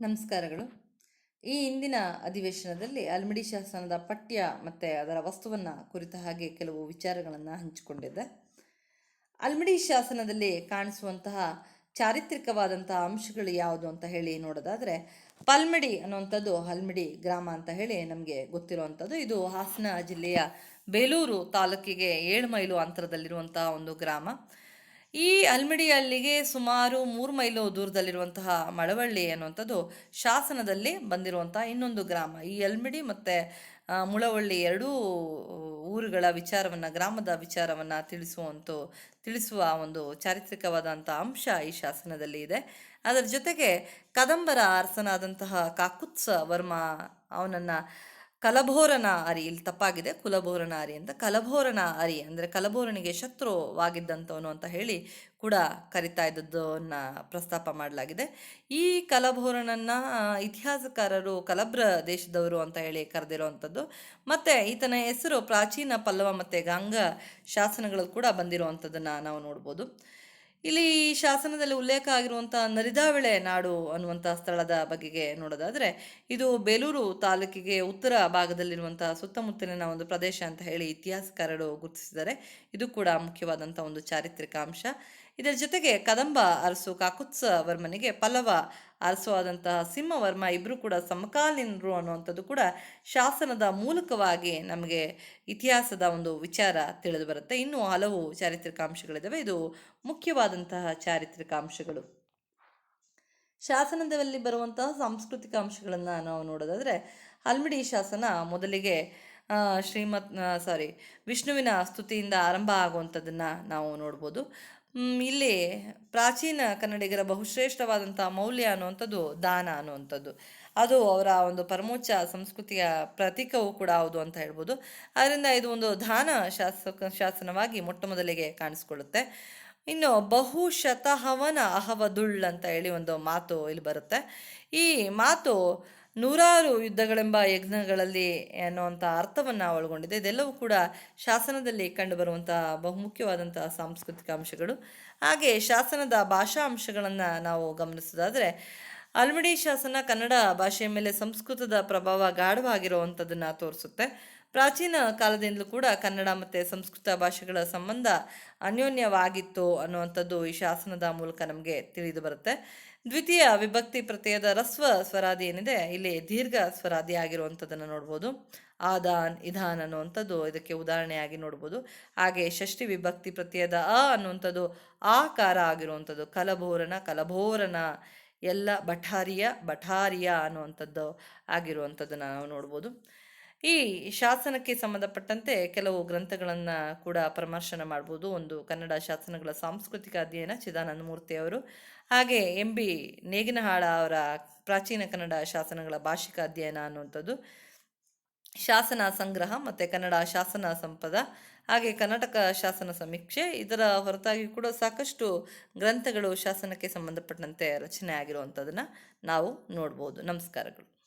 ನಮಸ್ಕಾರಗಳು. ಈ ಇಂದಿನ ಅಧಿವೇಶನದಲ್ಲಿ ಅಲ್ಮಿಡಿ ಶಾಸನದ ಪಠ್ಯ ಮತ್ತು ಅದರ ವಸ್ತುವನ್ನು ಕುರಿತ ಹಾಗೆ ಕೆಲವು ವಿಚಾರಗಳನ್ನು ಹಂಚಿಕೊಂಡಿದ್ದೆ. ಅಲ್ಮಿಡಿ ಶಾಸನದಲ್ಲಿ ಕಾಣಿಸುವಂತಹ ಚಾರಿತ್ರಿಕವಾದಂತಹ ಅಂಶಗಳು ಯಾವುದು ಅಂತ ಹೇಳಿ ನೋಡೋದಾದರೆ, ಪಲ್ಮಿಡಿ ಅನ್ನುವಂಥದ್ದು ಹಲ್ಮಿಡಿ ಗ್ರಾಮ ಅಂತ ಹೇಳಿ ನಮಗೆ ಗೊತ್ತಿರುವಂಥದ್ದು. ಇದು ಹಾಸನ ಜಿಲ್ಲೆಯ ಬೇಲೂರು ತಾಲೂಕಿಗೆ ಏಳು ಮೈಲು ಅಂತರದಲ್ಲಿರುವಂತಹ ಒಂದು ಗ್ರಾಮ. ಈ ಅಲ್ಮಿಡಿ ಅಲ್ಲಿಗೆ ಸುಮಾರು ಮೂರು ಮೈಲು ದೂರದಲ್ಲಿರುವಂತಹ ಮಳವಳ್ಳಿ ಅನ್ನುವಂಥದ್ದು ಶಾಸನದಲ್ಲಿ ಬಂದಿರುವಂತಹ ಇನ್ನೊಂದು ಗ್ರಾಮ. ಈ ಅಲ್ಮಿಡಿ ಮತ್ತು ಮುಳವಳ್ಳಿ ಎರಡೂ ಊರುಗಳ ವಿಚಾರವನ್ನು, ಗ್ರಾಮದ ವಿಚಾರವನ್ನು ತಿಳಿಸುವಂತ, ತಿಳಿಸುವ ಒಂದು ಚಾರಿತ್ರಿಕವಾದಂಥ ಅಂಶ ಈ ಶಾಸನದಲ್ಲಿ ಇದೆ. ಅದರ ಜೊತೆಗೆ ಕದಂಬರ ಅರಸನಾದಂತಹ ಕಾಕುತ್ಸ ವರ್ಮ ಅವನನ್ನು ಕಲಭೋರನ ಅರಿ, ಇಲ್ಲಿ ತಪ್ಪಾಗಿದೆ. ಕುಲಭೋರನ ಅರಿ ಅಂತ. ಕಲಭೋರನ ಅರಿ ಅಂದರೆ ಕಲಭೋರನಿಗೆ ಶತ್ರುವಾಗಿದ್ದಂಥವನು ಅಂತ ಹೇಳಿ ಕೂಡ ಕರಿತಾ ಇದ್ದದ್ದನ್ನು ಪ್ರಸ್ತಾಪ ಮಾಡಲಾಗಿದೆ. ಈ ಕಲಭೋರನನ್ನು ಇತಿಹಾಸಕಾರರು ಕಲಬ್ರ ದೇಶದವರು ಅಂತ ಹೇಳಿ ಕರೆದಿರುವಂಥದ್ದು. ಮತ್ತು ಈತನ ಹೆಸರು ಪ್ರಾಚೀನ ಪಲ್ಲವ ಮತ್ತು ಗಾಂಗ ಶಾಸನಗಳಲ್ಲಿ ಕೂಡ ಬಂದಿರುವಂಥದ್ದನ್ನು ನಾವು ನೋಡ್ಬೋದು. ಇಲ್ಲಿ ಈ ಶಾಸನದಲ್ಲಿ ಉಲ್ಲೇಖ ಆಗಿರುವಂಥ ನರಿದಾವಳೆ ನಾಡು ಅನ್ನುವಂಥ ಸ್ಥಳದ ಬಗೆಗೆ ನೋಡೋದಾದರೆ, ಇದು ಬೇಲೂರು ತಾಲೂಕಿಗೆ ಉತ್ತರ ಭಾಗದಲ್ಲಿರುವಂಥ ಸುತ್ತಮುತ್ತಲಿನ ಒಂದು ಪ್ರದೇಶ ಅಂತ ಹೇಳಿ ಇತಿಹಾಸಕಾರರು ಗುರುತಿಸಿದ್ದಾರೆ. ಇದು ಕೂಡ ಮುಖ್ಯವಾದಂಥ ಒಂದು ಚಾರಿತ್ರಿಕ ಅಂಶ. ಇದರ ಜೊತೆಗೆ ಕದಂಬ ಅರಸು ಕಾಕುತ್ಸ ವರ್ಮನಿಗೆ ಪಲ್ಲವ ಅರಸು ಆದಂತಹ ಸಿಂಹವರ್ಮ ಇಬ್ಬರು ಕೂಡ ಸಮಕಾಲೀನರು ಅನ್ನುವಂಥದ್ದು ಕೂಡ ಶಾಸನದ ಮೂಲಕವಾಗಿ ನಮಗೆ ಇತಿಹಾಸದ ಒಂದು ವಿಚಾರ ತಿಳಿದು ಬರುತ್ತೆ. ಇನ್ನೂ ಹಲವು ಚಾರಿತ್ರಿಕ ಅಂಶಗಳಿದ್ದಾವೆ ಇದು ಮುಖ್ಯವಾದಂತಹ ಚಾರಿತ್ರಿಕ ಅಂಶಗಳು ಶಾಸನದಲ್ಲಿ ಬರುವಂತಹ ಸಾಂಸ್ಕೃತಿಕ ಅಂಶಗಳನ್ನು ನಾವು ನೋಡೋದಾದರೆ, ಹಲ್ಮಿಡಿ ಶಾಸನ ಮೊದಲಿಗೆ ಶ್ರೀಮತ್ ಸಾರಿ ವಿಷ್ಣುವಿನ ಸ್ತುತಿಯಿಂದ ಆರಂಭ ಆಗುವಂಥದ್ದನ್ನು ನಾವು ನೋಡ್ಬೋದು. ಇಲ್ಲಿ ಪ್ರಾಚೀನ ಕನ್ನಡಿಗರ ಬಹುಶ್ರೇಷ್ಠವಾದಂಥ ಮೌಲ್ಯ ಅನ್ನುವಂಥದ್ದು ದಾನ ಅನ್ನುವಂಥದ್ದು. ಅದು ಅವರ ಒಂದು ಪರಮೋಚ್ಚ ಸಂಸ್ಕೃತಿಯ ಪ್ರತೀಕವೂ ಕೂಡ ಹೌದು ಅಂತ ಹೇಳ್ಬೋದು. ಆದ್ದರಿಂದ ಇದು ಒಂದು ದಾನ ಶಾಸಕ, ಶಾಸನವಾಗಿ ಮೊಟ್ಟ ಮೊದಲಿಗೆ ಕಾಣಿಸ್ಕೊಳ್ಳುತ್ತೆ. ಇನ್ನು ಬಹುಶತಹವನ ಅಹವದುಳ್ ಅಂತ ಹೇಳಿ ಒಂದು ಮಾತು ಇಲ್ಲಿ ಬರುತ್ತೆ. ಈ ಮಾತು ನೂರಾರು ಯುದ್ಧಗಳೆಂಬ ಯಜ್ಞಗಳಲ್ಲಿ ಅನ್ನುವಂಥ ಅರ್ಥವನ್ನು ಒಳಗೊಂಡಿದೆ ಇದೆಲ್ಲವೂ ಕೂಡ ಶಾಸನದಲ್ಲಿ ಕಂಡುಬರುವಂತಹ ಬಹುಮುಖ್ಯವಾದಂತಹ ಸಾಂಸ್ಕೃತಿಕ ಅಂಶಗಳು. ಹಾಗೆ ಶಾಸನದ ಭಾಷಾ ಅಂಶಗಳನ್ನು ನಾವು ಗಮನಿಸೋದಾದರೆ, ಅಲ್ಮಡಿ ಶಾಸನ ಕನ್ನಡ ಭಾಷೆಯ ಮೇಲೆ ಸಂಸ್ಕೃತದ ಪ್ರಭಾವ ಗಾಢವಾಗಿರುವಂಥದ್ದನ್ನು ತೋರಿಸುತ್ತೆ. ಪ್ರಾಚೀನ ಕಾಲದಿಂದಲೂ ಕೂಡ ಕನ್ನಡ ಮತ್ತು ಸಂಸ್ಕೃತ ಭಾಷೆಗಳ ಸಂಬಂಧ ಅನ್ಯೋನ್ಯವಾಗಿತ್ತು ಅನ್ನುವಂಥದ್ದು ಈ ಶಾಸನದ ಮೂಲಕ ನಮಗೆ ತಿಳಿದು ಬರುತ್ತೆ. ದ್ವಿತೀಯ ವಿಭಕ್ತಿ ಪ್ರತ್ಯಯದ ರಸ್ವ ಸ್ವರಾದಿ ಏನಿದೆ, ಇಲ್ಲಿ ದೀರ್ಘ ಸ್ವರಾದಿ ಆಗಿರುವಂಥದ್ದನ್ನು ನೋಡ್ಬೋದು. ಆದಾನ್, ಇದಾನ್ ಅನ್ನುವಂಥದ್ದು ಇದಕ್ಕೆ ಉದಾಹರಣೆಯಾಗಿ ನೋಡ್ಬೋದು. ಹಾಗೆ ಷಷ್ಠಿ ವಿಭಕ್ತಿ ಪ್ರತ್ಯಯದ ಅ ಅನ್ನುವಂಥದ್ದು ಆಕಾರ ಆಗಿರುವಂಥದ್ದು, ಕಲಭೋರನ ಕಲಭೋರನ, ಎಲ್ಲ ಬಠಾರಿಯ ಬಠಾರಿಯ ಅನ್ನುವಂಥದ್ದು ಆಗಿರುವಂಥದ್ದನ್ನು ನಾವು ನೋಡ್ಬೋದು. ಈ ಶಾಸನಕ್ಕೆ ಸಂಬಂಧಪಟ್ಟಂತೆ ಕೆಲವು ಗ್ರಂಥಗಳನ್ನು ಕೂಡ ಪರಾಮರ್ಶನ ಮಾಡ್ಬೋದು. ಒಂದು ಕನ್ನಡ ಶಾಸನಗಳ ಸಾಂಸ್ಕೃತಿಕ ಅಧ್ಯಯನ ಚಿದಾನಂದ ಮೂರ್ತಿ ಅವರು, ಹಾಗೆ ಎಂ ಬಿ ನೇಗಿನಹಾಳ ಅವರ ಪ್ರಾಚೀನ ಕನ್ನಡ ಶಾಸನಗಳ ಭಾಷಿಕ ಅಧ್ಯಯನ ಅನ್ನುವಂಥದ್ದು, ಶಾಸನ ಸಂಗ್ರಹ ಮತ್ತು ಕನ್ನಡ ಶಾಸನ ಸಂಪದ, ಹಾಗೆ ಕರ್ನಾಟಕ ಶಾಸನ ಸಮೀಕ್ಷೆ, ಇದರ ಹೊರತಾಗಿ ಕೂಡ ಸಾಕಷ್ಟು ಗ್ರಂಥಗಳು ಶಾಸನಕ್ಕೆ ಸಂಬಂಧಪಟ್ಟಂತೆ ರಚನೆ ಆಗಿರುವಂಥದ್ದನ್ನು ನಾವು ನೋಡ್ಬೋದು. ನಮಸ್ಕಾರಗಳು.